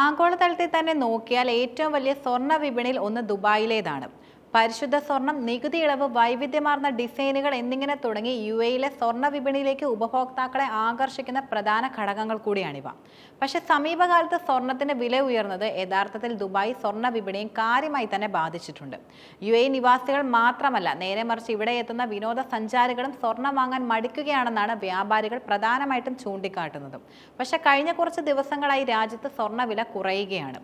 ആഗോളതലത്തിൽ തന്നെ നോക്കിയാൽ ഏറ്റവും വലിയ സ്വർണ വിപണിയിൽ ഒന്ന് ദുബായിലേതാണ്. പരിശുദ്ധ സ്വർണം നികുതി ഇളവ് വൈവിധ്യമാർന്ന ഡിസൈനുകൾ എന്നിങ്ങനെ തുടങ്ങി യു എയിലെ സ്വർണ വിപണിയിലേക്ക് ഉപഭോക്താക്കളെ ആകർഷിക്കുന്ന പ്രധാന ഘടകങ്ങൾ കൂടിയാണിവ. പക്ഷെ സമീപകാലത്ത് സ്വർണത്തിന് വില ഉയർന്നത് യഥാർത്ഥത്തിൽ ദുബായ് സ്വർണ വിപണിയും കാര്യമായി തന്നെ ബാധിച്ചിട്ടുണ്ട്. യു എ നിവാസികൾ മാത്രമല്ല നേരെ മറിച്ച് ഇവിടെ എത്തുന്ന വിനോദസഞ്ചാരികളും സ്വർണം വാങ്ങാൻ മടിക്കുകയാണെന്നാണ് വ്യാപാരികൾ പ്രധാനമായിട്ടും ചൂണ്ടിക്കാട്ടുന്നത്. പക്ഷെ കഴിഞ്ഞ കുറച്ച് ദിവസങ്ങളായി രാജ്യത്ത് സ്വർണവില കുറയുകയാണ്.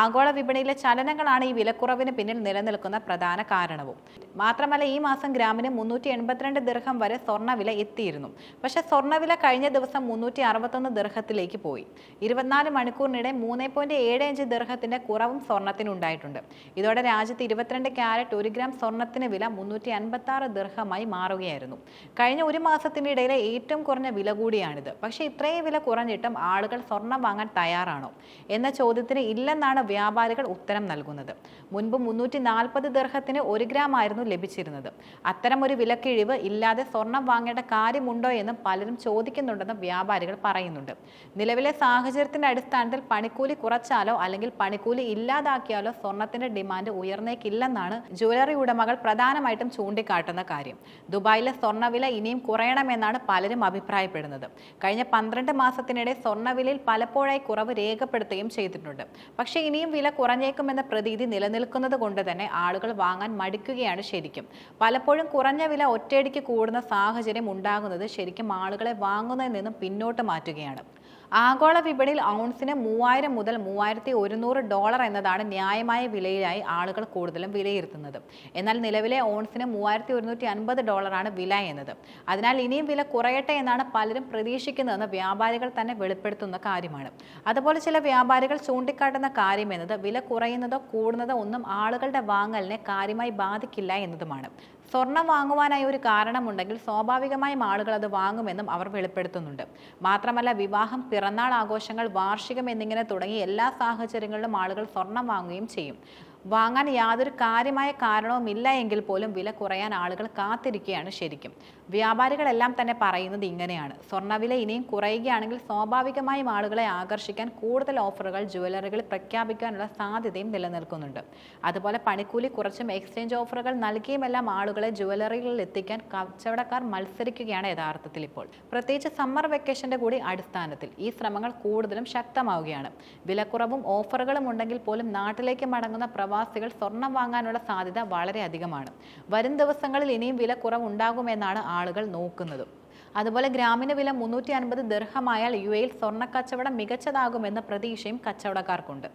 ആഗോള വിപണിയിലെ ചലനങ്ങളാണ് ഈ വിലക്കുറവിന് പിന്നിൽ നിലനിൽക്കുന്ന പ്രധാന കാരണവും. മാത്രമല്ല ഈ മാസം ഗ്രാമിന് മുന്നൂറ്റി എൺപത്തിരണ്ട് ദീർഘം വരെ സ്വർണവില എത്തിയിരുന്നു. പക്ഷെ സ്വർണവില കഴിഞ്ഞ ദിവസം മുന്നൂറ്റി അറുപത്തൊന്ന് ദീർഘത്തിലേക്ക് പോയി. ഇരുപത്തിനാല് മണിക്കൂറിനിടെ മൂന്ന് പോയിന്റ് ഏഴ് അഞ്ച് ദീർഘത്തിന്റെ കുറവും സ്വർണത്തിനുണ്ടായിട്ടുണ്ട് ഇതോടെ രാജ്യത്ത് ഇരുപത്തിരണ്ട് ക്യാരറ്റ് ഒരു ഗ്രാം സ്വർണത്തിന് വില മുന്നൂറ്റി അൻപത്തി ആറ് ദീർഘമായി മാറുകയായിരുന്നു. കഴിഞ്ഞ ഒരു മാസത്തിനിടയിലെ ഏറ്റവും കുറഞ്ഞ വില കൂടിയാണിത്. പക്ഷേ ഇത്രയും വില കുറഞ്ഞിട്ടും ആളുകൾ സ്വർണം വാങ്ങാൻ തയ്യാറാണോ എന്ന ചോദ്യത്തിന് ഇല്ലെന്നാണ് വ്യാപാരികൾ ഉത്തരം നൽകുന്നത്. മുൻപ് മുന്നൂറ്റി നാൽപ്പത് ദീർഘത്തിന് ഒരു ഗ്രാം ആയിരുന്നു ലഭിച്ചിരുന്നത്. അത്തരം ഒരു വിലക്കിഴിവ് ഇല്ലാതെ സ്വർണം വാങ്ങേണ്ട കാര്യമുണ്ടോ എന്ന് പലരും ചോദിക്കുന്നുണ്ടെന്ന് വ്യാപാരികൾ പറയുന്നുണ്ട്. നിലവിലെ സാഹചര്യത്തിന്റെ അടിസ്ഥാനത്തിൽ പണിക്കൂലി കുറച്ചാലോ അല്ലെങ്കിൽ പണിക്കൂലി ഇല്ലാതാക്കിയാലോ സ്വർണത്തിന്റെ ഡിമാൻഡ് ഉയർന്നേക്കില്ലെന്നാണ് ജ്വല്ലറി ഉടമകൾ പ്രധാനമായിട്ടും ചൂണ്ടിക്കാട്ടുന്ന കാര്യം. ദുബായിലെ സ്വർണവില ഇനിയും കുറയണമെന്നാണ് പലരും അഭിപ്രായപ്പെടുന്നത്. കഴിഞ്ഞ പന്ത്രണ്ട് മാസത്തിനിടെ സ്വർണവിലയിൽ പലപ്പോഴായി കുറവ് രേഖപ്പെടുത്തുകയും ചെയ്തിട്ടുണ്ട്. പക്ഷേ ഇനിയും വില കുറഞ്ഞേക്കുമെന്ന പ്രതീതി നിലനിൽക്കുന്നത് കൊണ്ട് തന്നെ ആളുകൾ വാങ്ങാൻ മടിക്കുകയാണ് ശരിക്കും. പലപ്പോഴും കുറഞ്ഞ വില ഒറ്റയടിക്ക് കൂടുന്ന സാഹചര്യം ഉണ്ടാകുന്നത് ശരിക്കും ആളുകളെ വാങ്ങുന്നതിൽ നിന്നും പിന്നോട്ട് മാറ്റുകയാണ്. ആഗോള വിപണിയിൽ ഔൺസിന് മൂവായിരം മുതൽ മൂവായിരത്തി ഒരുന്നൂറ് ഡോളർ എന്നതാണ് ന്യായമായ വിലയിലായി ആളുകൾ കൂടുതലും വിലയിരുത്തുന്നത്. എന്നാൽ നിലവിലെ ഓൺസിന് മൂവായിരത്തി ഒരുന്നൂറ്റി അൻപത് ഡോളറാണ് വില എന്നത്. അതിനാൽ ഇനിയും വില കുറയട്ടെ എന്നാണ് പലരും പ്രതീക്ഷിക്കുന്നതെന്ന് വ്യാപാരികൾ തന്നെ വെളിപ്പെടുത്തുന്ന കാര്യമാണ്. അതുപോലെ ചില വ്യാപാരികൾ ചൂണ്ടിക്കാട്ടുന്ന കാര്യം എന്നത് വില കുറയുന്നതോ കൂടുന്നതോ ഒന്നും ആളുകളുടെ വാങ്ങലിനെ കാര്യമായി ബാധിക്കില്ല എന്നതുമാണ്. സ്വർണം വാങ്ങുവാനായി ഒരു കാരണമുണ്ടെങ്കിൽ സ്വാഭാവികമായും ആളുകൾ അത് വാങ്ങുമെന്നും അവർ വെളിപ്പെടുത്തുന്നുണ്ട്. മാത്രമല്ല വിവാഹം പിറന്നാൾ ആഘോഷങ്ങൾ വാർഷികം എന്നിങ്ങനെ തുടങ്ങി എല്ലാ സാഹചര്യങ്ങളിലും ആളുകൾ സ്വർണം വാങ്ങുകയും ചെയ്യും. വാങ്ങാൻ യാതൊരു കാര്യമായ കാരണവുമില്ല എങ്കിൽ പോലും വില കുറയാൻ ആളുകൾ കാത്തിരിക്കുകയാണ് ശരിക്കും. വ്യാപാരികളെല്ലാം തന്നെ പറയുന്നത് ഇങ്ങനെയാണ്. സ്വർണവില ഇനിയും കുറയുകയാണെങ്കിൽ സ്വാഭാവികമായും ആളുകളെ ആകർഷിക്കാൻ കൂടുതൽ ഓഫറുകൾ ജുവലറികളിൽ പ്രഖ്യാപിക്കാനുള്ള സാധ്യതയും നിലനിൽക്കുന്നുണ്ട്. അതുപോലെ പണിക്കൂലി കുറച്ചും എക്സ്ചേഞ്ച് ഓഫറുകൾ നൽകിയുമെല്ലാം ആളുകളെ ജുവലറികളിൽ എത്തിക്കാൻ കച്ചവടക്കാർ മത്സരിക്കുകയാണ് യഥാർത്ഥത്തിൽ ഇപ്പോൾ. പ്രത്യേകിച്ച് സമ്മർ വെക്കേഷന്റെ കൂടി അടിസ്ഥാനത്തിൽ ഈ ശ്രമങ്ങൾ കൂടുതലും ശക്തമാവുകയാണ്. വിലക്കുറവും ഓഫറുകളും ഉണ്ടെങ്കിൽ പോലും നാട്ടിലേക്ക് മടങ്ങുന്ന പ്രവാസികൾ സ്വർണം വാങ്ങാനുള്ള സാധ്യത വളരെയധികമാണ് വരും ദിവസങ്ങളിൽ ഇനിയും വില കുറവുണ്ടാകുമെന്നാണ് ആളുകൾ നോക്കുന്നത്. അതുപോലെ ഗ്രാമീണ വില മുന്നൂറ്റി അൻപത് ദീർഘമായാൽ യു എയിൽ സ്വർണ കച്ചവടം മികച്ചതാകുമെന്ന പ്രതീക്ഷയും കച്ചവടക്കാർക്കുണ്ട്.